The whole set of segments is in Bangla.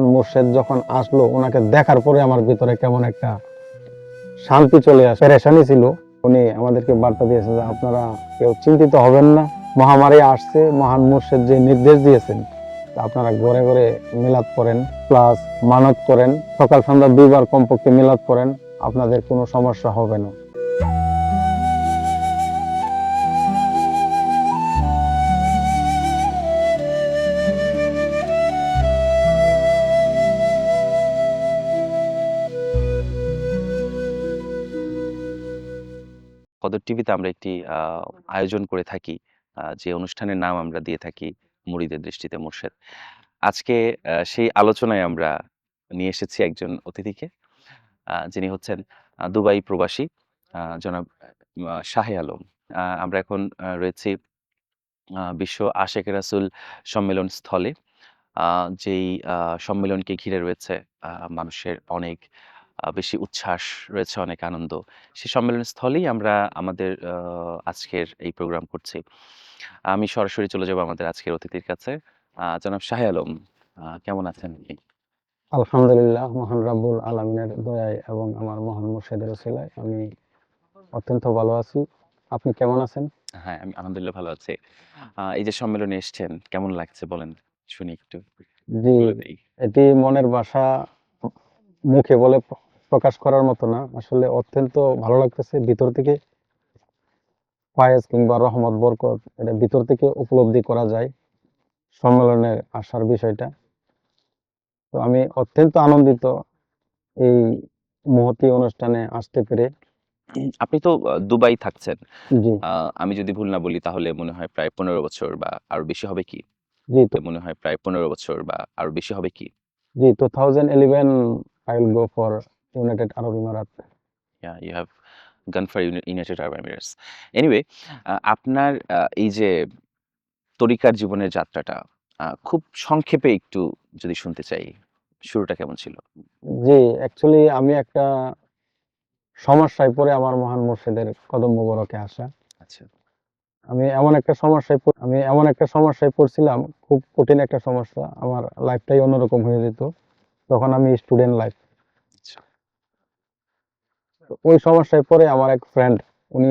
মুর্শেদ যখন আসলো, ওনাকে দেখার পরে আমার ভিতরে কেমন একটা শান্তি চলে আসে। পেরেশানি ছিল। উনি আমাদেরকে বার্তা দিয়েছে যে, আপনারা কেউ চিন্তিত হবেন না। মহামারী আসছে। মহান মুর্শেদ যে নির্দেশ দিয়েছেন আপনারা ঘরে ঘরে মিলাদ করেন, প্লাস মানত করেন। সকাল সন্ধ্যা দুইবার কমপক্ষে মিলাদ করেন। আপনাদের কোনো সমস্যা হবে না। কদর টিভিতে আমরা একটি আয়োজন করে থাকি। যে অনুষ্ঠানের নাম আমরা দিয়ে থাকি মুড়িদের দৃষ্টিতে মুর্শেদ আজকে সেই আলোচনায় আমরা নিয়ে এসেছি একজন অতিথিকে যিনি হচ্ছেন দুবাই প্রবাসী জনাব শাহে আলম। আহ, আমরা এখন রয়েছি বিশ্ব আশেক রাসুল সম্মেলন স্থলে। আহ, যেই আহ, সম্মেলনকে ঘিরে রয়েছে আহ, মানুষের অনেক বেশি উচ্ছ্বাস রয়েছে অনেক আনন্দ। সেই সম্মেলন স্থলেই আমরা আমাদের আজকের এই প্রোগ্রাম করছি। আমি সরাসরি চলে যাব আমাদের আজকের অতিথির কাছে। জনাব শাহে আলম কেমন আছেন আপনি? আলহামদুলিল্লাহ মহান রাব্বুল আলমিনের দয়ায় এবং আমার মহান মুর্শেদের ছিলায় আমি অত্যন্ত ভালো আছি। আপনি কেমন আছেন? হ্যাঁ আমি আলহামদুলিল্লাহ ভালো আছি। এই যে সম্মেলনে এসেছেন কেমন লাগছে বলেন? শুনি একটু জি এটি মনের ভাষা মুখে বলে প্রকাশ করার মতো না। আসলে অত্যন্ত ভালো লাগতেছে। ভিতর থেকে ফায়েজ কিংবা রহমত বরকত এটা ভিতর থেকে উপলব্ধি করা যায় সম্মেলনের আসার বিষয়টা। তো আমি অত্যন্ত আনন্দিত এই মহতি অনুষ্ঠানে আসতে পেরে। আপনি তো দুবাই থাকছেন। আমি যদি ভুল না বলি তাহলে মনে হয় প্রায় পনেরো বছর বা আরও বেশি হবে কি? জি তো মনে হয় প্রায় পনেরো বছর বা আরও বেশি হবে কি? জি two thousand eleven I will go for United Arab Emirates yeah you have gone for United Arab Emirates. Anyway ah, আপনার আহ, এই যে তরিকার জীবনের যাত্রাটা আহ, খুব সংক্ষেপে একটু যদি শুনতে চাই শুরুটা কেমন ছিল? জি অ্যাকচুয়ালি আমি একটা সমস্যায় পড়ে আমার মহান মুর্শিদের কদম মুবারকে আসা। আচ্ছা। আমি এমন একটা সমস্যায় আমি এমন একটা সমস্যায় পড়ছিলাম খুব কঠিন একটা সমস্যা আমার লাইফটাই অন্যরকম হয়ে যেত। তখন আমি স্টুডেন্ট লাইফ ওই সমস্যায় পড়ে আমার এক ফ্রেন্ড উনি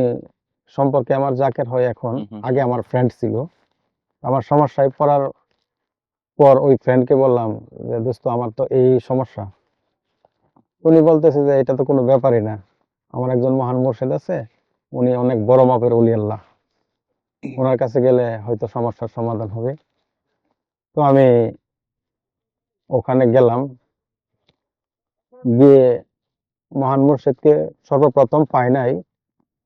সম্পর্কে আমার জাকের হয় এখন। আগে আমার ফ্রেন্ড ছিল। আমার সমস্যায় পড়ার পর ওই ফ্রেন্ডকে বললাম যে দোস্ত আমার তো এই সমস্যা। উনি বলতেছে যে এটা তো কোনো ব্যাপারই না। আমার একজন মহান মুর্শিদ আছে উনি অনেক বড় মাপের উলি আল্লাহ। ওনার কাছে গেলে হয়তো সমস্যার সমাধান হবে। তো আমি ওখানে গেলাম। গিয়ে মহান মুর্শিদকে সর্বপ্রথম পাই নাই।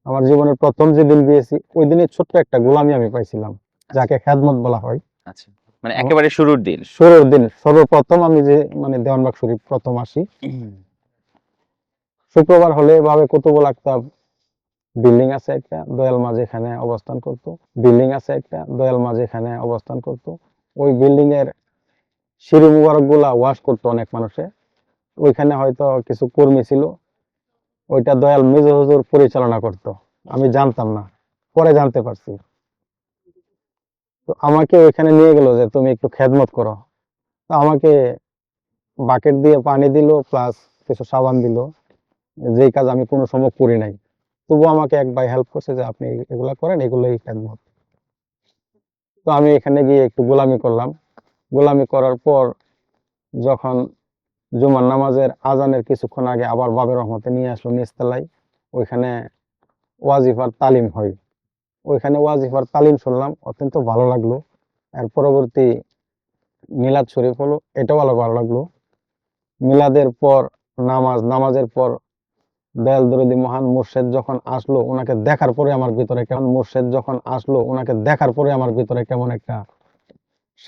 আমার জীবনের প্রথম যেদিন গিয়েছি ওই দিনে ছোট্ট একটা গোলামি আমি পাইছিলাম যাকে খেদমত বলা হয়। আচ্ছা মানে একেবারে শুরুর দিন। শুরুর দিন সর্বপ্রথম আমি যে মানে দেওয়ানবাগ শরীফ প্রথম আসি। শুক্রবার হলে এভাবে কুতুবুল আক্তাব বিল্ডিং আছে একটা দয়াল মাঝ এখানে অবস্থান করত। বিল্ডিং আছে একটা দয়াল মাঝ এখানে অবস্থান করত। ওই বিল্ডিং এর সিঁড়ি মুবারকগুলা ওয়াশ করতো অনেক মানুষে। ওইখানে হয়তো কিছু কর্মী ছিল। ওইটা দয়াল মেজ হুজুর পরিচালনা করত। আমি জানতাম না। পরে জানতে পারছি। তো আমাকে ওইখানে নিয়ে গেল যে তুমি একটু খেদমত করো। তো আমাকে বাকেট দিয়ে পানি দিল প্লাস কিছু সাবান দিল। যেই কাজ আমি কোনো সময় করি নাই। তবু আমাকে এক ভাই হেল্প করছে যে আপনি এগুলা করেন এগুলোই খেদমত। তো আমি এখানে গিয়ে একটু গোলামি করলাম। গোলামি করার পর যখন জুমার নামাজের আজানের কিছুক্ষণ আগে আবার বাবের রহমতে নিয়ে আসলো নিচতলায় ওইখানে ওয়াজিফার তালিম হয়। ওইখানে ওয়াজিফার তালিম শুনলাম, অত্যন্ত ভালো লাগল। এর পরবর্তী মিলাদ শরীফ হলো, এটাও ভালো ভালো লাগল। মিলাদের পর নামাজ, নামাজের পর দয়াল দরদি মহান মুর্শেদ যখন আসলো, ওনাকে দেখার পরে আমার ভিতরে কেমন মুর্শেদ যখন আসলো, ওনাকে দেখার পরে আমার ভিতরে কেমন একটা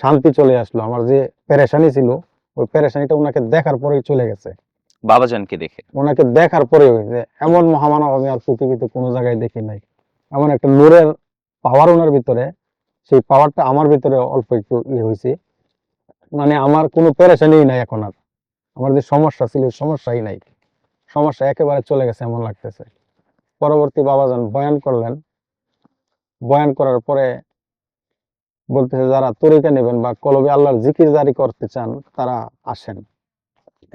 শান্তি চলে আসলো। আমার যে পেরেশানি ছিল ওই পেরেশানিটা ওনাকে দেখার পরেই চলে গেছে। বাবাজানকে দেখে। ওনাকে দেখার পরে যে এমন মহামানব আমি আর পৃথিবীতে কোনো জায়গায় দেখি নাই। এমন একটা নূরের পাওয়ার ওনার ভিতরে সেই পাওয়ারটা আমার ভিতরে অল্প একটু ইয়ে হয়েছে। মানে আমার কোনো পেরেশানি নাই এখন আর। আমার যে সমস্যা ছিল সমস্যাই নাই। সমস্যা একেবারে চলে গেছে এমন লাগতেছে। পরবর্তী বাবাজান বয়ান করলেন। বয়ান করার পরে বলতেছে, যারা তরিকা নেবেন বা কলবে আল্লাহর জিকির জারি করতে চান, তারা আসেন।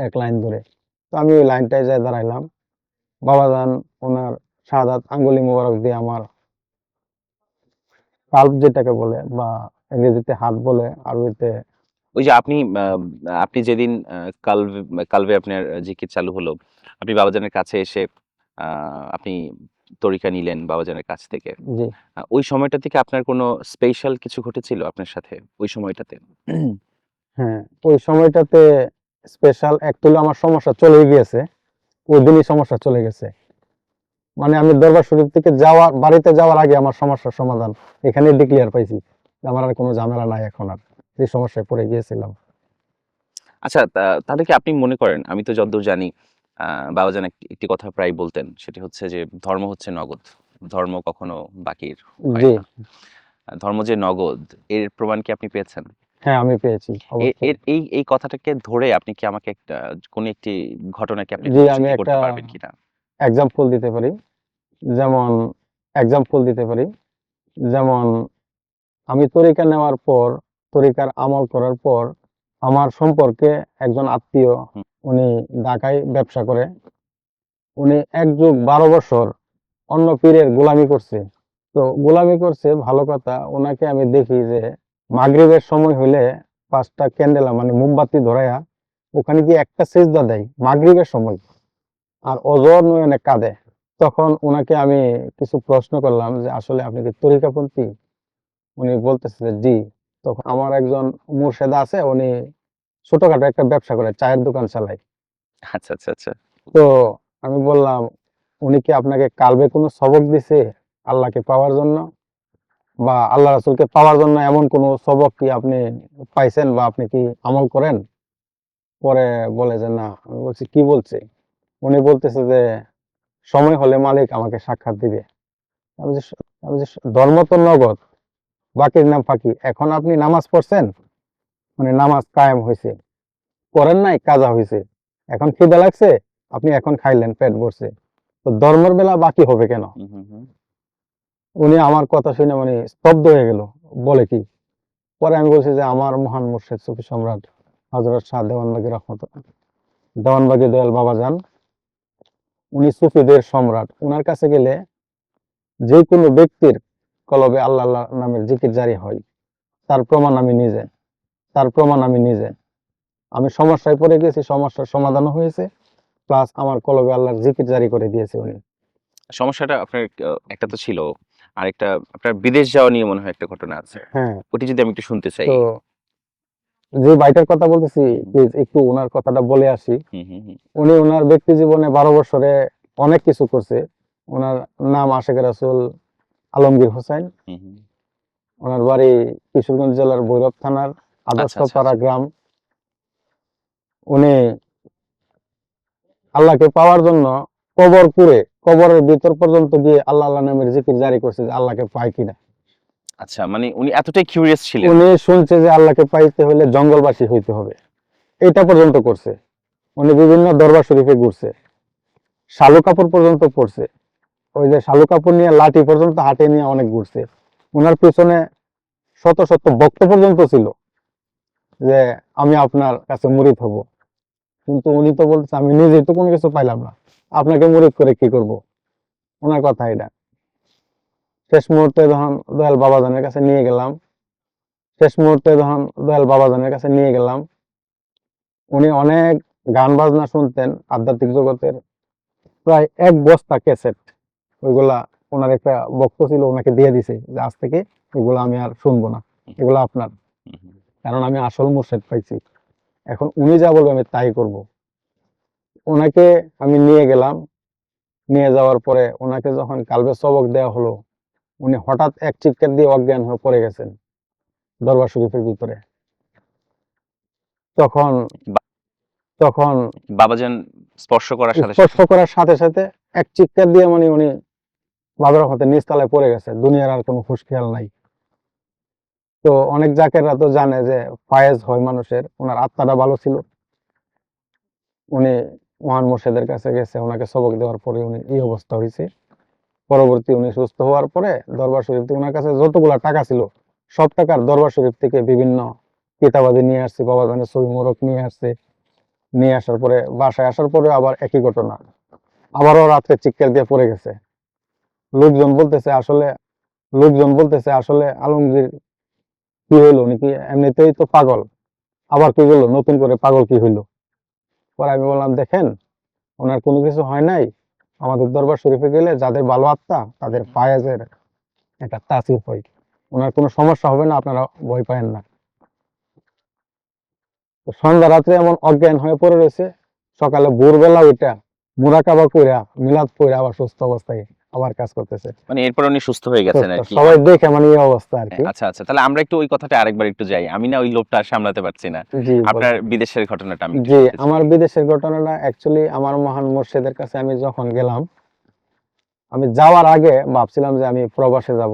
এক লাইন ধরে। তো আমি ওই লাইনটায় যাই দাঁড়াইলাম। বাবাজান ওনার শাহাদাত আঙ্গুলি মোবারক দিয়ে আমার পাল্প যেটাকে বলে বা ইংরেজিতে হাত বলে, আরবিতে ওই যে আপনি আপনি যেদিন কালভে কালভে আপনার জিকির চালু হলো, আপনি বাবাজানের কাছে এসে আপনি তরিকা নিলেন বাবাজানের কাছ থেকে। ওই সময়টা থেকে আপনার কোনো স্পেশাল কিছু ঘটেছিল আপনার সাথে ওই সময়টাতে? হ্যাঁ ওই সময়টাতে স্পেশাল অ্যাকচুয়ালি আমার সমস্যা চলে গিয়েছে। ওই দিনই সমস্যা চলে গেছে। মানে আমি দরবার শরীফ থেকে যাওয়া বাড়িতে যাওয়ার আগে আমার সমস্যার সমাধান এখানে ডিক্লিয়ার পাইছি। আমার আর কোনো ঝামেলা নাই এখন আর যে সমস্যায় পড়ে গিয়েছিলাম। আচ্ছা তাহলে কি আপনি মনে করেন আমি তো যতদূর জানি বাবাজান একটি একটি কথা প্রায় বলতেন সেটি হচ্ছে যে ধর্ম হচ্ছে নগদ। ধর্ম কখনো বাকির ধর্ম যে নগদ এর প্রমাণ কি আপনি পেয়েছেন? হ্যাঁ আমি পেয়েছি এই এই কথাটাকে ধরে আপনি কি আমাকে একটা কোন একটি ঘটনাকে আপনি আমি একটা- পারবেন কিনা? এক্সাম্পল দিতে পারি। যেমন এক্সাম্পল দিতে পারি। যেমন আমি তরিকা নেওয়ার পর তরিকার আমল করার পর আমার সম্পর্কে একজন আত্মীয় উনি ঢাকায় ব্যবসা করে। উনি এক যুগ বারো বছর অন্য পীরের গোলামি করছে। তো গোলামি করছে ভালো কথা ওনাকে আমি দেখি যে মাগরিবের সময় হইলে পাঁচটা ক্যান্ডেলা মানে মোমবাতি ধরাইয়া ওখানে গিয়ে একটা সেজদা দেয় মাগরিবের সময়। আর অজর নয়নে কাঁদে। তখন ওনাকে আমি কিছু প্রশ্ন করলাম যে আসলে আপনি কি তরিকাপন্থী? উনি বলতেছে যে জি। তখন আমার একজন মুর্শেদা আছে উনি ছোটখাটো একটা ব্যবসা করে চায়ের দোকান চালায়। আচ্ছা আচ্ছা আচ্ছা। তো আমি বললাম উনি কি আপনাকে কালবে কোনো সবক দিছে আল্লাহকে পাওয়ার জন্য? বা আল্লাহ রাসূলকে পাওয়ার জন্য এমন কোনো সবক কি আপনি পাইছেন বা আপনি কি আমল করেন? পরে বলে যে না। আমি বলছি কি বলছে? উনি বলতেছে যে সময় হলে মালিক আমাকে সাক্ষাৎ দিবে। আমি যে আমি যে ধর্ম তো নগদ বাকির নাম ফাঁকি। এখন আপনি নামাজ পড়ছেন মানে নামাজ কায়েম হয়েছে। করেন নাই কাজা হয়েছে। এখন খিদে লাগছে আপনি এখন খাইলেন পেট ভরছে। তো ধর্মের বেলা বাকি হবে কেন। উনি আমার কথা শুনে মানে স্তব্ধ হয়ে গেল। বলে কি? পরে আমি বলছি যে আমার মহান মুর্শিদ সুফি সম্রাট হজরত শাহ দেওয়ানবাগি রহমত দেওয়ানবাগি দয়াল বাবা যান। উনি সুফিদের সম্রাট। উনার কাছে গেলে যে কোনো ব্যক্তির কলবে আল্লাহ আল্লাহ নামের জিকির জারি হয়। তার প্রমাণ আমি নিজে তার প্রমাণ আমি নিজে। আমি সমস্যায় পড়ে গেছি সমস্যার সমাধানও হয়েছে প্লাস আমার কলবে আল্লাহর জিকির জারি করে দিয়েছে উনি। সমস্যাটা আপনার একটা তো ছিল আরেকটা আপনার বিদেশ যাওয়া নিয়ে মনে হয় একটা ঘটনা আছে। হ্যাঁ। ওটি যদি আমি একটু শুনতে চাই। তো যে বাইটার কথা বলতেছি প্লিজ একটু ওনার কথাটা বলে আসি। উনি ওনার ব্যক্তি জীবনে বারো বছরে অনেক কিছু করছে। ওনার নাম আশেখ রাসুল আলমগীর হোসেন। ওনার বাড়ি কিশোরগঞ্জ জেলার ভৈরব থানার আদর্শপাড়া গ্রাম। উনি আল্লাহকে পাওয়ার জন্য কবর পুরে কবরের ভিতর পর্যন্ত গিয়ে আল্লাহ আল্লাহ নামের জিকির জারি করছে যে আল্লাহকে পায় কিনা। আচ্ছা মানে উনি এতটাই কিউরিয়াস ছিলেন? উনি শুনছে যে আল্লাহকে পাইতে হলে জঙ্গলবাসী হইতে হবে। এটা পর্যন্ত করছে। উনি বিভিন্ন দরবার শরীফে ঘুরছে। শালু কাপড় পর্যন্ত পড়ছে। ওই যে শালু কাপড় নিয়ে লাঠি পর্যন্ত হাটে নিয়ে অনেক ঘুরছে। ওনার পিছনে শত শত ভক্ত পর্যন্ত ছিল যে আমি আপনার কাছে মুরিদ হব। কিন্তু উনি তো বলছে, আমি নিজেই তো কোনো কিছু পাইলাম না। আপনাকে মুরিদ করে কি করব? ওনার কথা এটা। শেষ মুহূর্তে যখন দয়াল বাবাজানের কাছে নিয়ে গেলাম, শেষ মুহূর্তে যখন দয়াল বাবাজানের কাছে নিয়ে গেলাম, উনি অনেক গান বাজনা শুনতেন আধ্যাত্মিক জগতের। প্রায় এক বস্তা ক্যাসেট ওইগুলা ওনার একটা বক্ত ছিল ওনাকে দিয়ে দিছে যে আজ থেকে এগুলো আমি আর শুনব না। এগুলো আপনার। কারণ আমি আসল মুর্শেদ পাইছি। এখন উনি যা বলবে আমি তাই করব। ওনাকে আমি নিয়ে গেলাম। নিয়ে যাওয়ার পরে ওনাকে যখন কালবে সবক দেওয়া হলো উনি হঠাৎ এক চিৎকার দিয়ে অজ্ঞান হয়ে পড়ে গেছেন দরবার শরীফের ভিতরে। তখন তখন বাবাজান স্পর্শ করার সাথে সাথে স্পর্শ করার সাথে সাথে এক চিৎকার দিয়ে মানে উনি হাতে নিচতলায় পড়ে গেছে, দুনিয়ার আর কোনো নাই। তো অনেক জাকেররা তো জানে যে ফায়েজ হয় মানুষের, ওনার আত্মাটা ভালো ছিল। উনি মহান মুর্শেদের কাছে গেছে, ওনাকে সবক দেওয়ার পরে উনি এই অবস্থা হয়েছে। পরবর্তী উনি সুস্থ হওয়ার পরে দরবার শরীফ থেকে ওনার কাছে যতগুলা টাকা ছিল, সব টাকার দরবার শরীফ থেকে বিভিন্ন কিতাবাদি নিয়ে আসছি, বাবাজানের ছবি মোরক নিয়ে আসছে। নিয়ে আসার পরে, বাসায় আসার পরে আবার একই ঘটনা। আবারও রাত্রে চিৎকার দিয়ে পড়ে গেছে। লোকজন বলতেছে আসলে, লোকজন বলতেছে আসলে আলমগীর কি হইল উনি কি এমনিতেই তো পাগল? আবার কি হইল, নতুন করে পাগল কি হইল? পরে আমি বললাম, দেখেন, ওনার কোনো কিছু হয় নাই। আমাদের দরবার শরীফে গেলে যাদের ভালো আত্মা, তাদের ফায়াজের একটা তাসির হয়। ওনার কোনো সমস্যা হবে না, আপনারা ভয় পায়েন না। সন্ধ্যা রাত্রে এমন অজ্ঞান হয়ে পড়ে রয়েছে। সকালে ভোরবেলা ওইটা মুরাকাবা কইরা, মিলাদ কইরা আবার সুস্থ অবস্থায় আবার কাজ করতেছে। মানে এরপর উনি সুস্থ হয়ে গেছেন আর কি। সবাই দেখে মানে এই অবস্থা আর কি। আচ্ছা আচ্ছা তাহলে আমরা একটু ওই কথাটা আরেকবার একটু যাই। আমি না ওই লোভটা আর সামলাতে পারছি না। আপনার বিদেশের ঘটনাটা আমি জি আমার বিদেশের ঘটনাটা অ্যাকচুয়ালি আমার মহান মুর্শিদের কাছে আমি যখন গেলাম আমি যাওয়ার আগে ভাবছিলাম যে আমি প্রবাসে যাব।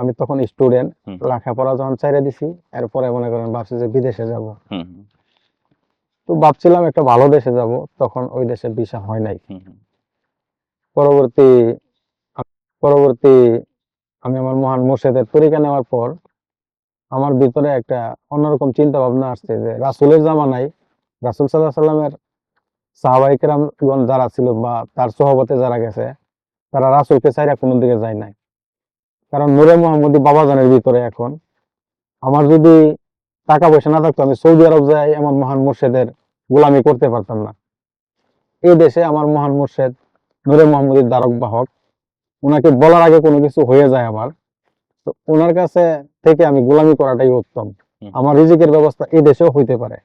আমি তখন স্টুডেন্ট। লেখাপড়া যখন চাইরে দিছি এরপরে মনে করেন ভাবছি যে বিদেশে যাব। তো ভাবছিলাম একটা ভালো দেশে যাব তখন ওই দেশে ভিসা হয় নাই। পরবর্তী পরবর্তী আমি আমার মহান মুর্শিদের তরিকা নেওয়ার পর আমার ভিতরে একটা অন্যরকম চিন্তা ভাবনা আসছে যে রাসুলের জামানায় রাসুল সাল্লাহ সাল্লামের সাহাবাইকেরাম যারা ছিল বা তার সহবতে যারা গেছে, তারা রাসুলকে চাইরা কোনো দিকে যায় নাই। কারণ নূরে মোহাম্মদী বাবাজানের ভিতরে এখন। আমার যদি টাকা পয়সা না থাকতো, আমি সৌদি আরব যাই এমন মহান মুর্শেদের গোলামি করতে পারতাম না। এই দেশে আমার মহান মুর্শেদ নূরে মোহাম্মদীর দ্বারক বাহক ওনাকে বলার আগে কোনো কিছু হয়ে যায় আমার তো ওনার কাছে থেকে আমি গোলামি করাটাই উত্তম। আমার রিজিকের ব্যবস্থা এই দেশেও হইতে পারে।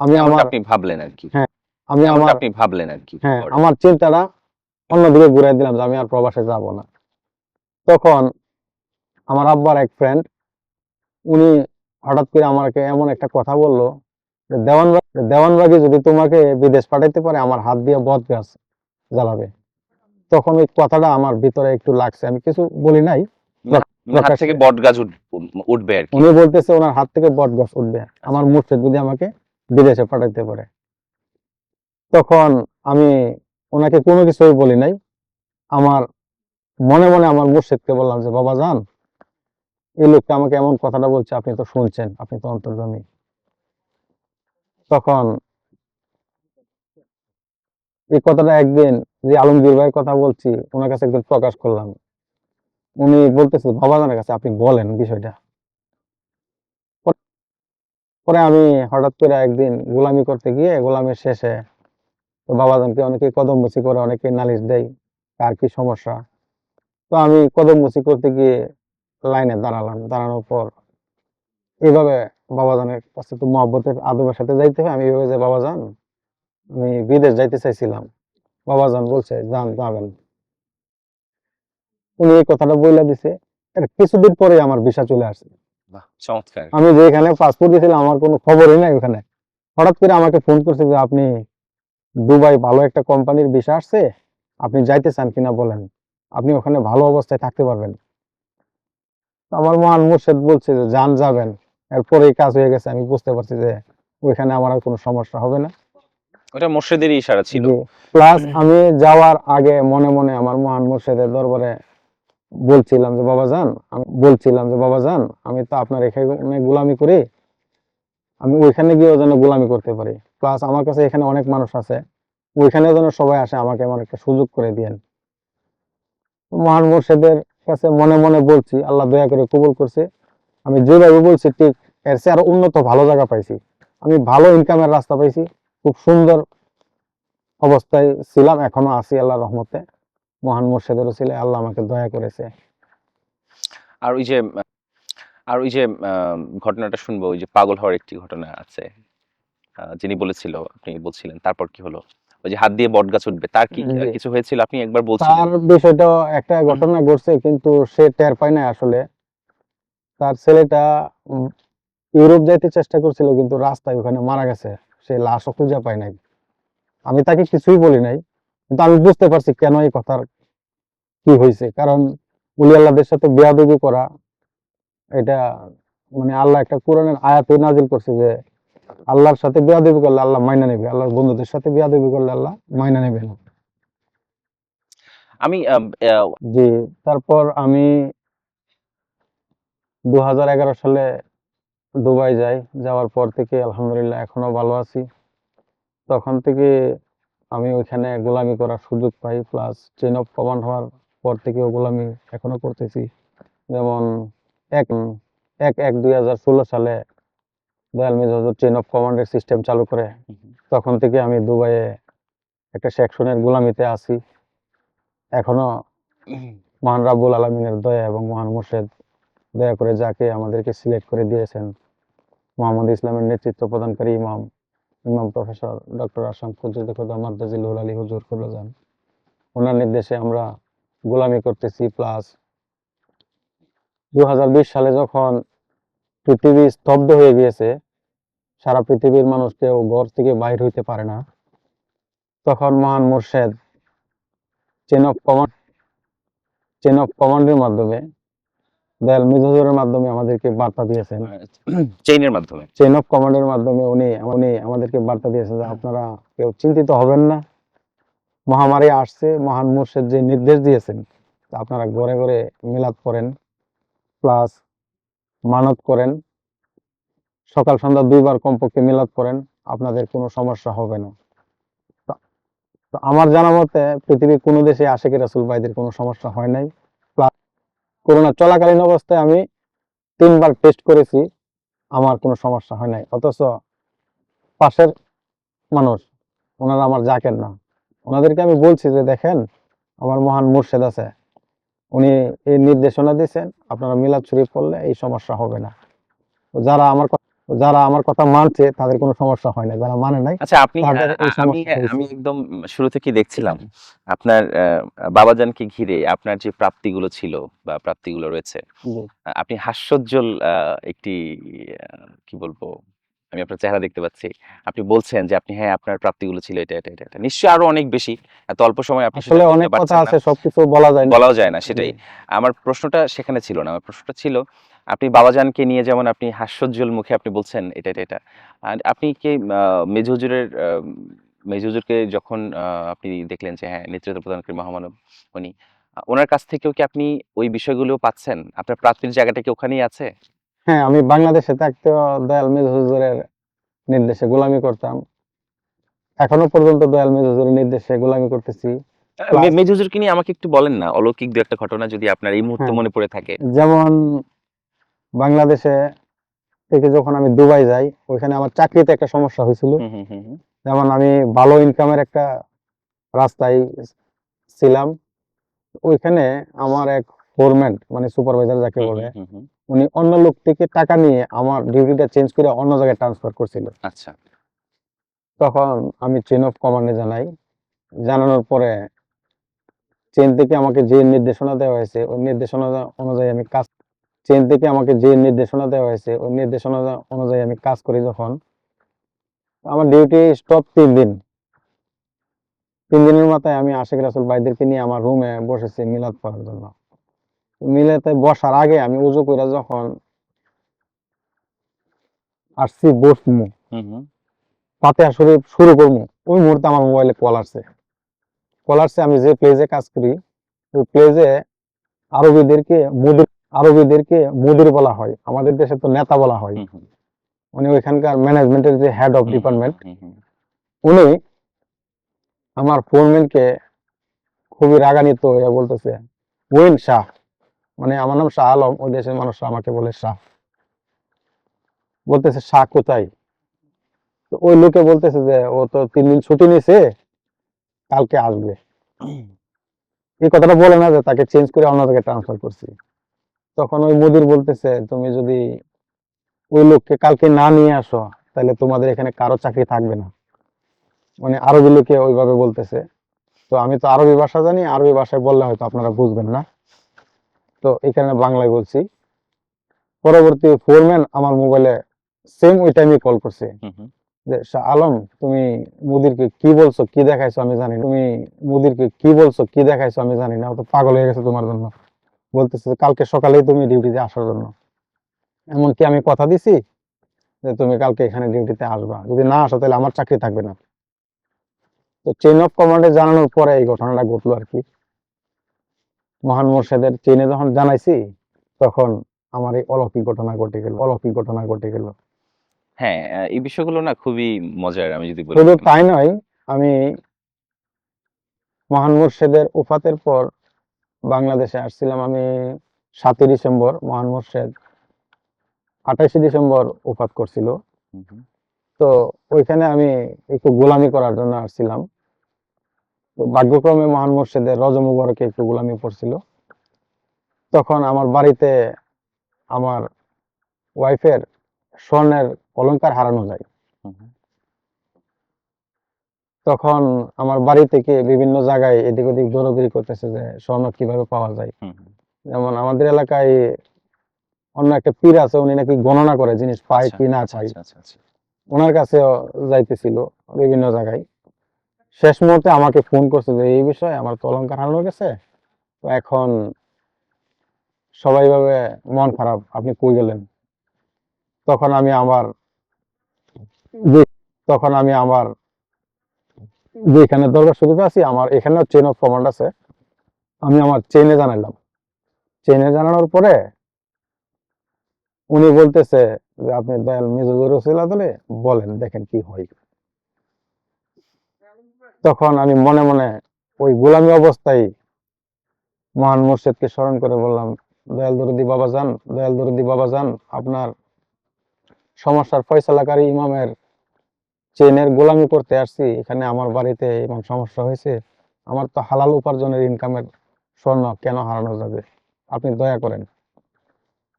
আমি আমার আপনি ভাবলেন আর কি। হ্যাঁ আমি আমার আপনি ভাবলেন আর কি। হ্যাঁ আমার চিন্তাটা অন্যদিকে ঘুরে দিলাম যে আমি আর প্রবাসে যাব না। তখন আমার আব্বার এক ফ্রেন্ড উনি হঠাৎ করে আমাকে এমন একটা কথা বলল যে দেওয়ানবাগ দেওয়ানবাগি যদি তোমাকে বিদেশ পাঠাইতে পারে আমার হাত দিয়ে বট গাছ জ্বালাবে। তখন ওই কথাটা আমার ভিতরে একটু লাগছে। আমি কিছু বলি নাই। হাত থেকে বট গাছ উঠবে আর উনি বলতেছে ওনার হাত থেকে বট গাছ উঠবে। আমার মুর্শিদ যদি আমাকে বিদেশে পাঠাইতে পারে। তখন আমি ওনাকে কোনো কিছুই বলি নাই। আমার মনে মনে আমার মুর্শিদকে বললাম যে বাবা যান এই লোকটা আমাকে এমন কথাটা বলছে আপনি তো শুনছেন আপনি তো অন্তর্জমি তখন এই কথাটা একদিন যে আলমগীর ভাইয়ের কথা বলছি, ওনার কাছে একদিন প্রকাশ করলাম। উনি বলতেছে বাবা জানের কাছে আপনি বলেন বিষয়টা। পরে আমি হঠাৎ করে একদিন গোলামি করতে গিয়ে, গোলামির শেষে তো বাবাজানকে অনেকে কদম মুচি করে, অনেকে নালিশ দেয়, কার কি সমস্যা? তো আমি কদম মুচি করতে গিয়ে লাইনে দাঁড়ালাম। দাঁড়ানোর পর এইভাবে বাবাজানের কাছে তো মহব্বতের আদবের সাথে যাইতে হয়, আমি এইভাবে যে, বাবাজান আমি বিদেশ যাইতে চাইছিলাম। বাবাজান বলছে যান যাবেন। উনি এই কথাটা বইলা দিছে। কিছুদিন পরে আমার ভিসা চলে আসছে আমি যে এখানে পাসপোর্ট দিয়েছিলাম আমার কোনো খবরই নাই ওখানে। হঠাৎ করে আমাকে ফোন করছে যে আপনি দুবাই ভালো একটা কোম্পানির ভিসা আসছে আপনি যাইতে চান কিনা বলেন। আপনি ওখানে ভালো অবস্থায় থাকতে পারবেন। আমার মহান মুর্শেদ বলছে যে যান যাবেন। এরপরে কাজ হয়ে গেছে। আমি বুঝতে পারছি যে ওইখানে আমার আর কোনো সমস্যা হবে না। ওটা মোর্শেদেরই ইশারা ছিল। প্লাস আমি যাওয়ার আগে মনে মনে আমার মহান মুর্শেদের দরবারে বলছিলাম যে বাবা যান। আমি বলছিলাম যে বাবা যান আমি তো আপনার এখানে গোলামি করি। আমি ওইখানে গিয়েও যেন গোলামি করতে পারি। প্লাস আমার কাছে এখানে অনেক মানুষ আছে। ওইখানে যেন সবাই আসে আমাকে আমার একটা সুযোগ করে দিয়েন। মহান মুর্শেদের কাছে মনে মনে বলছি আল্লাহ দয়া করে কবুল করছে। আমি যেভাবে বলছি ঠিক এর চেয়ে আরও উন্নত ভালো জায়গা পাইছি। আমি ভালো ইনকামের রাস্তা পাইছি। খুব সুন্দর অবস্থায় ছিলাম এখনও আছি আল্লাহ রহমতে। মহান মুর্শেদেরও ছিল আল্লাহ আমাকে দয়া করেছে। আর ওই যে আর ওই যে ঘটনাটা শুনব ওই যে পাগল হওয়ার একটি ঘটনা আছে। যিনি বলেছিল আপনি বলছিলেন তারপর কি হলো? ওই যে হাত দিয়ে বট গাছ উঠবে তার কি কিছু হয়েছিল? আপনি একবার বলছিলেন। তার বিষয়টা একটা ঘটনা ঘটছে কিন্তু সে টের পায় না আসলে। তার ছেলেটা ইউরোপ যাইতে চেষ্টা করছিল কিন্তু রাস্তায় ওখানে মারা গেছে। সে লাশও খুঁজে পায় নাই। আমি তাকে কিছুই বলি নাই কিন্তু আমি বুঝতে পারছি কেন এই কথার কি হয়েছে। কারণ উলি আল্লাহদের সাথে বেয়াদবি করা এটা মানে আল্লাহ একটা কোরআনের আয়াতে নাজিল করছে যে আল্লাহর সাথে বেয়াদবি করলে আল্লাহ মাইনা নেবে আল্লাহর বন্ধুদের সাথে বেয়াদবি করলে আল্লাহ মাইনা নেবে না। আমি জি তারপর আমি দু হাজার এগারো সালে দুবাই যাই যাওয়ার পর থেকে আলহামদুলিল্লাহ এখনও ভালো আছি। তখন থেকে আমি ওইখানে গোলামি করার সুযোগ পাই প্লাস চেন অফ কমান্ড হওয়ার পর থেকেও গোলামি এখনও করতেছি। যেমন এক এক এক দুই হাজার ষোলো সালে দয়াল মির্জা চেন অফ কমান্ডের সিস্টেম চালু করে। তখন থেকে আমি দুবাইয়ে একটা সেকশনের গোলামিতে আছি। এখনও মহান রাব্বুল আলমিনের দয়া এবং মহান মুর্শেদ দয়া করে যাকে আমাদেরকে সিলেক্ট করে দিয়েছেন, মোহাম্মদ ইসলামের নেতৃত্ব প্রদানকারী ইমাম ইমাম প্রফেসর ডক্টর আসাম মাদ্দাজিলুল আলী হুজুর খুল্লাজান ওনার নির্দেশে আমরা গোলামি করতেছি প্লাস দু হাজার বিশ সালে যখন পৃথিবী স্তব্ধ হয়ে গিয়েছে, সারা পৃথিবীর মানুষ কেউ ঘর থেকে বাইর হইতে পারে না। তখন মহান Murshed chain of command chain of কমান্ডের মাধ্যমে দয়াল মাধ্যমে আমাদেরকে বার্তা দিয়েছেন। চেইনের মাধ্যমে? চেন অফ কমান্ডের মাধ্যমে উনি উনি আমাদেরকে বার্তা দিয়েছেন যে আপনারা কেউ চিন্তিত হবেন না। মহামারী আসছে মহান মুর্শেদ যে নির্দেশ দিয়েছেন আপনারা ঘরে ঘরে মিলাদ করেন প্লাস মানত করেন। সকাল সন্ধ্যা দুইবার কমপক্ষে মিলাদ করেন আপনাদের কোনো সমস্যা হবে না। তো- আমার জানা মতে পৃথিবীর কোনো দেশে আশেকি রাসুল ভাইদের কোনো সমস্যা হয় নাই। করোনা চলাকালীন অবস্থায় আমি তিনবার টেস্ট করেছি, আমার কোনো সমস্যা হয় নাই। অথচ পাশের মানুষ, ওনারা আমার জাকেন না। ওনাদেরকে আমি বলছি যে, দেখেন, আমার মহান মুর্শেদ আছে। উনি এই নির্দেশনা দিয়েছেন, আপনারা মিলাদ শরীফ পড়লে এই সমস্যা হবে না। যারা আমার যারা আমার কথা মানছে তাদের কোনো সমস্যা হয় না। যারা মানে নাই আচ্ছা আপনি আমি আমি একদম শুরু থেকে দেখছিলাম আপনার বাবাজানকে ঘিরে আপনার যে প্রাপ্তিগুলো ছিল বা প্রাপ্তিগুলো রয়েছে আপনি হাস্যোজ্জ্বল একটি কি বলব আমি আপনার চেহারা দেখতে পাচ্ছি। আপনি বলছেন যে আপনি হ্যাঁ আপনার প্রাপ্তিগুলো ছিল এটা এটা এটা এটা। নিশ্চয়ই আরও অনেক বেশি এত অল্প সময় আপনি আসলে অনেক কথা আছে সবকিছু বলা যায় না। বলাও যায় না সেটাই। আমার প্রশ্নটা সেখানে ছিল না। আমার প্রশ্নটা ছিল আপনি বাবাজানকে নিয়ে যেমন আপনি হাস্যোজ্জ্বল মুখে আপনি বলছেন এটা এটা এটা। আপনি কি মেজহুজুরের মেজহুজুরকে যখন আপনি দেখলেন যে হ্যাঁ নেতৃত্ব প্রদানকারী মহামানব উনি ওনার কাছ থেকেও কি আপনি ওই বিষয়গুলো পাচ্ছেন? আপনার প্রাপ্তির জায়গাটা কি ওখানেই আছে? হ্যাঁ আমি বাংলাদেশে থাকতে দয়াল মির হুজুরের নির্দেশে গোলামি করতাম। এখনও পর্যন্ত দয়াল মির হুজুরের নির্দেশে গোলামি করতেছি। মেজহুজুরকে নিয়ে আমাকে একটু বলেন না অলৌকিক দু একটা ঘটনা যদি আপনার এই মুহূর্তে হ্যাঁ। মনে পড়ে থাকে। যেমন বাংলাদেশে থেকে যখন আমি দুবাই যাই ওইখানে আমার চাকরিতে একটা সমস্যা হয়েছিল। যেমন আমি ভালো ইনকামের একটা রাস্তায় ছিলাম। ওইখানে আমার এক ফোরম্যান মানে সুপারভাইজার যাকে বলে। উনি অন্য লোক থেকে টাকা নিয়ে আমার ডিউটিটা চেঞ্জ করে অন্য জায়গায় ট্রান্সফার করছিল। আচ্ছা। তখন আমি চেন অফ কমান্ডে জানাই। জানানোর পরে চেন থেকে আমাকে যে নির্দেশনা দেওয়া হয়েছে ওই নির্দেশনা অনুযায়ী আমি কাজ চেন থেকে আমাকে যে নির্দেশনা দেওয়া হয়েছে ওই নির্দেশনা অনুযায়ী আমি কাজ করি যখন। আমার ডিউটি স্টপ তিন দিন। তিন দিনের মাথায় আমি আশেখ রাসুল ভাইদেরকে নিয়ে আমার রুমে বসেছি মিলাদ পড়ার জন্য। মিলাতে বসার আগে আমি উজু করে যখন আসছি বসমু। ফাতেহা শরীফ শুরু করব ওই মুহূর্তে আমার মোবাইলে কল আসছে। কল আসছে আমি যে প্লেজে কাজ করি ওই প্লেজে আরবিদেরকে মুদির আরবিদেরকে মুদির বলা হয়। আমাদের দেশে তো নেতা বলা হয়। উনি ওইখানকার ম্যানেজমেন্টের যে হেড অফ ডিপার্টমেন্ট উনি আমার ফোরম্যানকে খুবই রাগান্বিত হয়ে বলতেছে ওয়েন শাহ। মানে আমার নাম শাহ আলম ওই দেশের মানুষরা আমাকে বলে শাহ। বলতেছে শাহ কোথায়? তো ওই লোকে বলতেছে যে ও তো তিন দিন ছুটি নিছে কালকে আসবে। এই কথাটা বলে না যে তাকে চেঞ্জ করে অন্য জায়গায় ট্রান্সফার করছি। তখন ওই মুদির বলতেছে তুমি যদি ওই লোককে কালকে না নিয়ে আসো তাহলে তোমাদের এখানে কারও চাকরি থাকবে না। মানে আরবি লোকে ওইভাবে বলতেছে। তো আমি তো আরবি ভাষা জানি আরবি ভাষায় বললে হয়তো আপনারা বুঝবেন না। তো এখানে বাংলায় বলছি। পরবর্তী ফোরম্যান আমার মোবাইলে সেম ওই টাইমে কল করছে। শাহ আলম তুমি মুদিরকে কি বলছো কি দেখাইছো আমি জানি। তুমি মুদিরকে কি বলছো কি দেখাইছো আমি জানি না। ও তো পাগল হয়ে গেছে তোমার জন্য। বলতেছে কালকে সকালেই তুমি ডিউটিতে আসার জন্য। এমনকি আমি কথা দিছি যে তুমি কালকে এখানে ডিউটিতে আসবা। যদি না আসো তাহলে আমার চাকরি থাকবে না। তো চেইন অফ কমান্ডে জানানোর পরে এই ঘটনাটা ঘটলো আর কি। মহান মোর্শেদের চেইনে যখন জানাইছি তখন আমার এই অলৌকিক ঘটনা ঘটে গেল অলৌকিক ঘটনা ঘটে গেল। হ্যাঁ এই বিষয়গুলো না খুবই মজার আমি যদি বলি। শুধু তাই নয় আমি মহান মুর্শেদের উফাতের পর বাংলাদেশে আসছিলাম আমি সাতই ডিসেম্বর মহান মুর্শেদ। আঠাশে ডিসেম্বর উফাত করছিল। তো ওইখানে আমি একটু গোলামি করার জন্য আসছিলাম। তো ভাগ্যক্রমে মহান মুর্শেদের রজ মুবারকে একটু গোলামি পড়ছিল। তখন আমার বাড়িতে আমার ওয়াইফের স্বর্ণের অলংকার হারানো যায়। তখন আমার বাড়ি থেকে বিভিন্ন জায়গায় এদিক ওদিক দৌড়াদৌড়ি করতেছে যে স্বর্ণ কীভাবে পাওয়া যায়। যেমন আমাদের এলাকায় অন্য একটা পীর আছে উনি নাকি গণনা করে জিনিস পায় আচ্ছা, কি না পায় আচ্ছা, আচ্ছা। ওনার কাছেও যাইতেছিল বিভিন্ন জায়গায় শেষ মুহূর্তে আমাকে ফোন করছে যে এই বিষয়ে আমার তো অলংকার হারানো গেছে তো এখন সবাই ভাবে মন খারাপ আপনি কই গেলেন তখন আমি আমার তখন আমি আমার যেখানে দরবার শুরুতে আছি, আমার এখানেও চেন অফ কমান্ড আছে। আমি আমার চেনে জানাইলাম। চেনে জানানোর পরে উনি বলতেছে যে, আপনি দয়াল মেজুজুর রসিলা দলে বলেন, দেখেন কি হয়। তখন আমি মনে মনে ওই গোলামী অবস্থায় মহান মুর্শিদকে স্মরণ করে বললাম, দয়াল দরদি বাবা যান, দয়াল দরদি বাবা যান, আপনার সমস্যার ফয়সালাকারী ইমামের চেনের গোলামি করতে আসছি এখানে আমার বাড়িতে এমন সমস্যা হয়েছে আমার তো হালাল উপার্জনের ইনকামের স্বর্ণ কেন হারানো যাবে? আপনি দয়া করেন।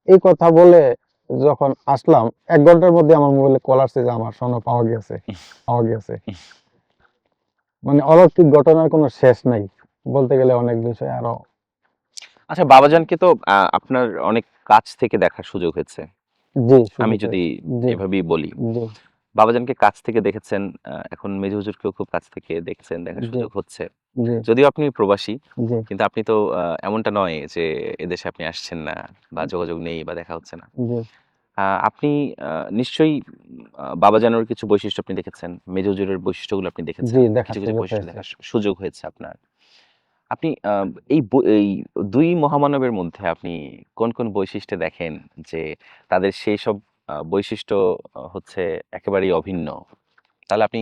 এই কথা বলে যখন আসলাম এক ঘণ্টার মধ্যে আমার মোবাইলে কল আসছে যে আমার স্বর্ণ পাওয়া গেছে পাওয়া গেছে। মানে অলৌকিক ঘটনার কোনো শেষ নাই বলতে গেলে অনেক বিষয় আরও। আচ্ছা বাবাজানকে তো আপনার অনেক কাছ থেকে দেখার সুযোগ হয়েছে। আমি যদি এভাবেই বলি। বাবাজানকে কাছ থেকে দেখেছেন এখন মেজু হুজুরকেও খুব কাছ থেকে দেখছেন দেখার সুযোগ হচ্ছে। যদিও আপনি প্রবাসী কিন্তু আপনি তো এমনটা নয় যে এদেশে আপনি আসছেন না বা যোগাযোগ নেই বা দেখা হচ্ছে না। আপনি নিশ্চয়ই বাবাজানোর কিছু বৈশিষ্ট্য আপনি দেখেছেন মেজু হুজুরের বৈশিষ্ট্যগুলো আপনি দেখেছেন কিছু কিছু বৈশিষ্ট্য দেখার সুযোগ হয়েছে আপনার। আপনি আহ, এই এই দুই মহামানবের মধ্যে আপনি কোন কোন বৈশিষ্ট্য দেখেন যে তাদের সেই সব বৈশিষ্ট্য হচ্ছে একেবারেই অভিন্ন। তাহলে আপনি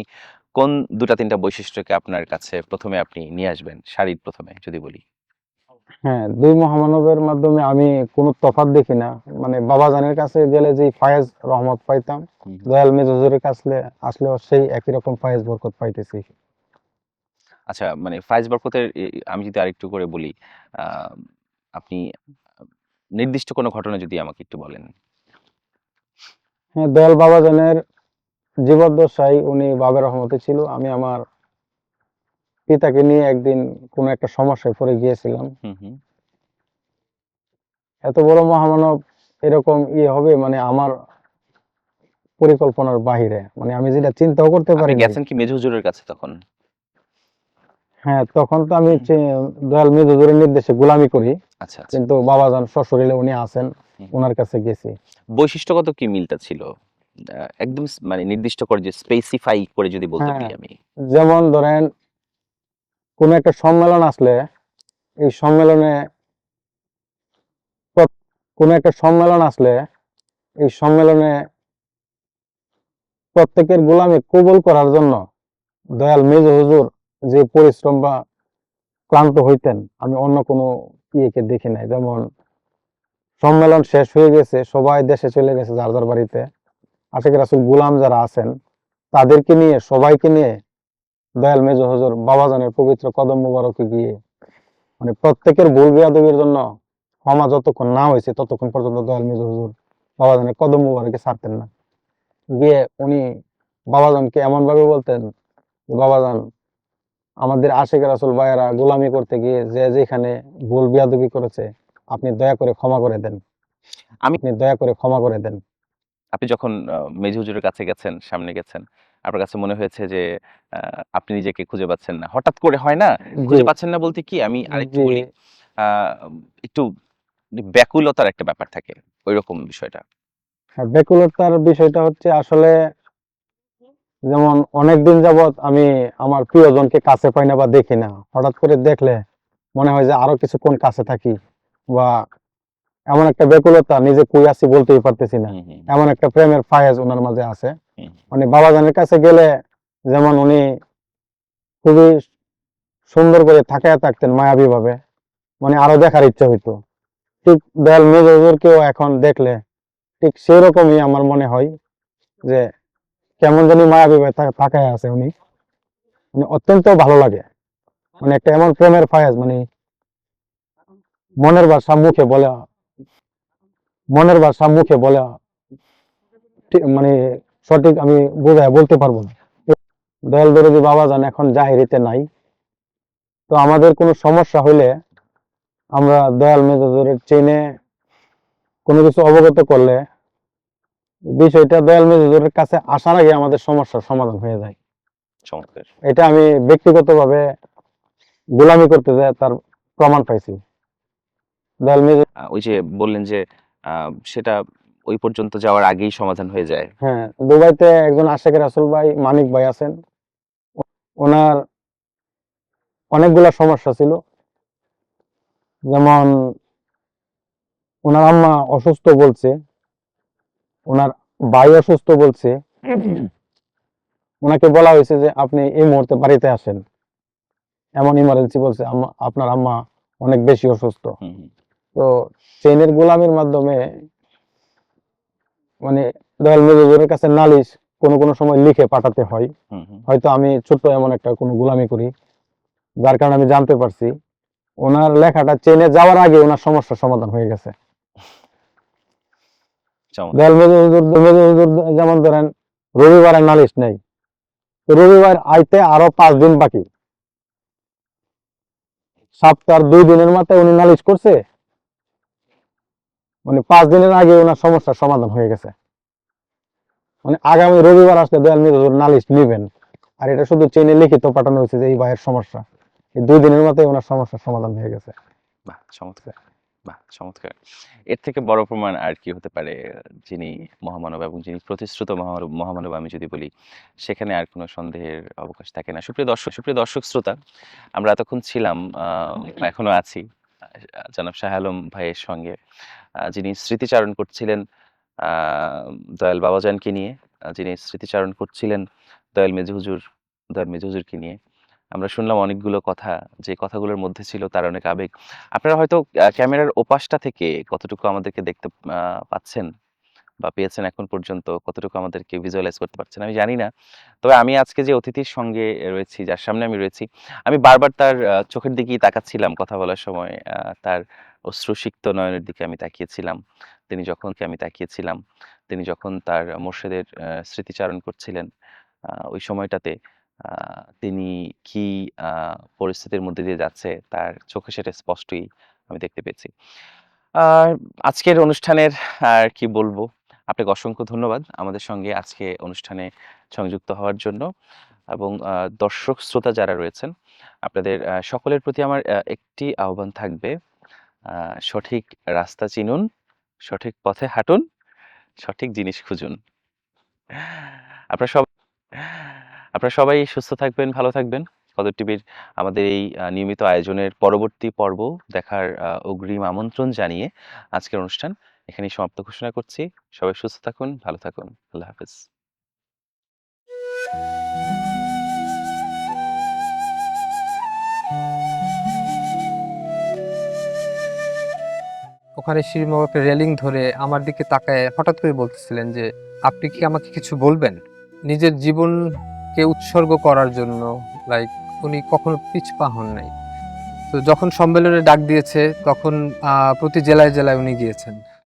কোন দুটা তিনটা বৈশিষ্ট্যকে আপনার কাছে প্রথমে আপনি নিয়ে আসবেন? শাড়ির প্রথমে যদি বলি। হ্যাঁ দুই মহামানবের মাধ্যমে আমি কোনো তফাৎ দেখি না। মানে বাবাজানের কাছে গেলে যে ফায়েজ রহমত পাইতাম দয়াল মেজুজুরের কাছে আসলেও সেই একই রকম ফায়েজ বরকত পাইতেছি। আচ্ছা মানে ফায়েজ বরকতের আমি যদি আরেকটু করে বলি আহ, আপনি নির্দিষ্ট কোনো ঘটনা যদি আমাকে একটু বলেন। হ্যাঁ দয়াল বাবাজানের জীবদ্দশায় উনি বাবের রহমতে ছিল। আমি আমার পিতাকে নিয়ে একদিন কোনো একটা সমস্যায় পড়ে গিয়েছিলাম। এত বড় মহামানব এরকম ইয়ে হবে মানে আমার পরিকল্পনার বাহিরে। মানে আমি যেটা চিন্তাও করতে পারি গেছেন কি মেজু হুজুরের কাছে তখন? হ্যাঁ তখন তো আমি দয়াল মেজুজুরের নির্দেশে গোলামি করি। আচ্ছা আচ্ছা। কিন্তু বাবাজান সশরীরে উনি আছেন। ওনার কাছে গেছি। বৈশিষ্ট্যগত কি মিলটা ছিল? একদম মানে নির্দিষ্ট করে যে স্পেসিফাই করে যদি বলতে হ্যাঁ। পারি আমি। যেমন ধরেন কোন একটা সম্মেলন আসলে এই সম্মেলনে কোন একটা সম্মেলন আসলে এই সম্মেলনে প্রত্যেকের গোলামে কবুল করার জন্য দয়াল মেজ হুজুর যে পরিশ্রম বা ক্লান্ত হইতেন আমি অন্য কোনো ইয়েকে দেখি নাই। যেমন সম্মেলন শেষ হয়ে গেছে সবাই দেশে চলে গেছে যার যার বাড়িতে। আশেখ রাসুল গুলাম যারা আছেন তাদেরকে নিয়ে সবাইকে নিয়ে দয়াল মেজ হজর বাবাজানের পবিত্র কদম মুবারকে গিয়ে মানে প্রত্যেকের ভুল বিয়াদবির জন্য ক্ষমা যতক্ষণ না হয়েছে ততক্ষণ পর্যন্ত দয়াল মেজ হুজুর বাবাজানের কদম মুবারকে ছাড়তেন না। গিয়ে উনি বাবাজানকে এমন ভাবে বলতেন যে, বাবাজান আমাদের আশেখ রাসুল ভাইয়েরা গোলামি করতে গিয়ে যে যেখানে ভুল বিয়াদবি করেছে আপনি দয়া করে ক্ষমা করে দেন। আমি- আপনি দয়া করে ক্ষমা করে দেন। আপনি যখন মেজু হুজুরের কাছে গেছেন সামনে গেছেন আপনার কাছে মনে হয়েছে যে আপনি নিজেকে খুঁজে পাচ্ছেন না। হঠাৎ করে হয় না? খুঁজে পাচ্ছেন না বলতে কি? আমি আরেকটু বলি একটু ব্যাকুলতার একটা ব্যাপার থাকে ওই রকম বিষয়টা। হ্যাঁ ব্যাকুলতার বিষয়টা হচ্ছে আসলে যেমন অনেকদিন যাবত আমি আমার প্রিয়জনকে কাছে পাই না বা দেখি না। হঠাৎ করে দেখলে মনে হয় যে আরও কিছুক্ষণ কাছে থাকি। বা এমন একটা ব্যাকুলতা নিজে কই আছি বলতেই পারতেছি না। এমন একটা প্রেমের ফায়েজ ওনার মাঝে আছে। মানে বাবাজানের কাছে গেলে যেমন উনি খুবই সুন্দর করে থাকায় থাকতেন মায়াবী ভাবে মানে আরও দেখার ইচ্ছা হইতো। ঠিক দয়াল মেজরকেও এখন দেখলে ঠিক সেই রকমই আমার মনে হয় যে কেমন জানি মায়াবী ভাবে থাকায় আছে উনি। মানে অত্যন্ত ভালো লাগে। মানে একটা এমন প্রেমের ফায়াজ মানে মনের ভাষা মুখে বলে। মনের ভাষা মুখে বলে। মানে সঠিক আমি বোঝায় বলতে পারব না। দয়াল দরদি বাবা জান এখন জাহিরিতে নাই। তো আমাদের কোনো সমস্যা হইলে আমরা দয়াল মেজাজুরের চেনে কোনো কিছু অবগত করলে বিষয়টা দয়াল মেজাজুরের কাছে আসার আগে আমাদের সমস্যার সমাধান হয়ে যায়। এটা আমি ব্যক্তিগতভাবে গোলামি করতে যায় তার প্রমাণ পাইছি। মেজাজুর ওই যে বললেন যে সেটা ওই পর্যন্ত যাওয়ার আগেই সমাধান হয়ে যায়। হ্যাঁ দুবাইতে একজন আশেকের রাসুল ভাই মানিক ভাই আছেন। ওনার অনেকগুলা সমস্যা ছিল। যেমন ওনার আম্মা অসুস্থ বলছে ওনার ভাই অসুস্থ বলছে। ওনাকে বলা হয়েছে যে আপনি এই মুহূর্তে বাড়িতে আসেন। এমন ইমার্জেন্সি বলছে আপনার আম্মা অনেক বেশি অসুস্থ। তো চেনের গোলামির মাধ্যমে মানে দয়াল মেজরের কাছে নালিশ কোনো কোনো সময় লিখে পাঠাতে হয়। হয়তো আমি ছোট্ট এমন একটা কোনো গোলামি করি যার কারণে আমি জানতে পারছি ওনার লেখাটা চেনে যাওয়ার আগে ওনার সমস্যার সমাধান হয়ে গেছে। যেমন ধরেন রবিবারের নালিশ নেই রবিবার আইতে আরও পাঁচ দিন বাকি। সপ্তাহ দুই দিনের মাথায় উনি নালিশ করছে মানে পাঁচ দিনের আগে ওনার সমস্যার সমাধান হয়ে গেছে। মানে আগামী রবিবার আসলে দয়াল মেজর নালিশ নিবেন। আর এটা শুধু চেনে লিখিত পাঠানো হয়েছে যে এই ভাইয়ের সমস্যা। এই দুই দিনের মাথায় ওনার সমস্যার সমাধান হয়ে গেছে। চমৎকার। এর থেকে বড় প্রমাণ আর কি হতে পারে যিনি মহামানব এবং যিনি প্রতিশ্রুত মহামানব মহামানব আমি যদি বলি, সেখানে আর কোনো সন্দেহের অবকাশ থাকে না। সুপ্রিয় দর্শক সুপ্রিয় দর্শক শ্রোতা, আমরা এতক্ষণ ছিলাম এখনও আছি জনাব শাহ আলম ভাইয়ের সঙ্গে। যিনি স্মৃতিচারণ করছিলেন দয়াল বাবাজানকে নিয়ে যিনি স্মৃতিচারণ করছিলেন দয়াল মেজু হুজুর, দয়াল মেজু হুজুরকে নিয়ে। আমরা শুনলাম অনেকগুলো কথা, যে কথাগুলোর মধ্যে ছিল তার অনেক আবেগ। আপনারা হয়তো ক্যামেরার ওপাশটা থেকে কতটুকু আমাদেরকে দেখতে পাচ্ছেন বা পেয়েছেন এখন পর্যন্ত, কতটুকু আমাদেরকে ভিজুয়ালাইজ করতে পারছেন, আমি জানি না। তবে আমি আজকে যে অতিথির সঙ্গে রয়েছি, যার সামনে আমি রয়েছি, আমি বারবার তার চোখের দিকেই তাকাচ্ছিলাম কথা বলার সময় তার অশ্রুসিক্ত নয়নের দিকে আমি তাকিয়েছিলাম। তিনি যখন আমি তাকিয়েছিলাম, তিনি যখন তার মোর্শেদের স্মৃতিচারণ করছিলেন ওই সময়টাতে তিনি কি পরিস্থিতির মধ্যে দিয়ে যাচ্ছে, তার চোখে সেটা স্পষ্টই আমি দেখতে পেয়েছি। আর আজকের অনুষ্ঠানের আর কি বলব? আপনাকে অসংখ্য ধন্যবাদ আমাদের সঙ্গে আজকে অনুষ্ঠানে সংযুক্ত হওয়ার জন্য এবং দর্শক শ্রোতা যারা রয়েছেন, আপনাদের সকলের প্রতি আমার একটি আহ্বান থাকবে। সঠিক রাস্তা চিনুন, সঠিক পথে হাঁটুন, সঠিক জিনিস খুঁজুন। আপনারা সব, আপনারা সবাই সুস্থ থাকবেন, ভালো থাকবেন। কদর টিভির আমাদের এই নিয়মিত আয়োজনের পরবর্তী পর্ব দেখার অগ্রিম আমন্ত্রণ জানিয়ে আজকের অনুষ্ঠান এখানেই সমাপ্ত ঘোষণা করছি। সবাই সুস্থ থাকুন, ভালো থাকুন। আল্লাহ হাফেজ। ওখানে শ্রীমবাকে রেলিং ধরে আমার দিকে তাকায় হঠাৎ করে বলতেছিলেন যে, আপনি কি আমাকে কিছু বলবেন? নিজের জীবনকে উৎসর্গ করার জন্য লাইক উনি কখনো পিছপা হন নাই। তো যখন সম্মেলনে ডাক দিয়েছে, তখন প্রতি জেলায় জেলায় উনি গিয়েছেন।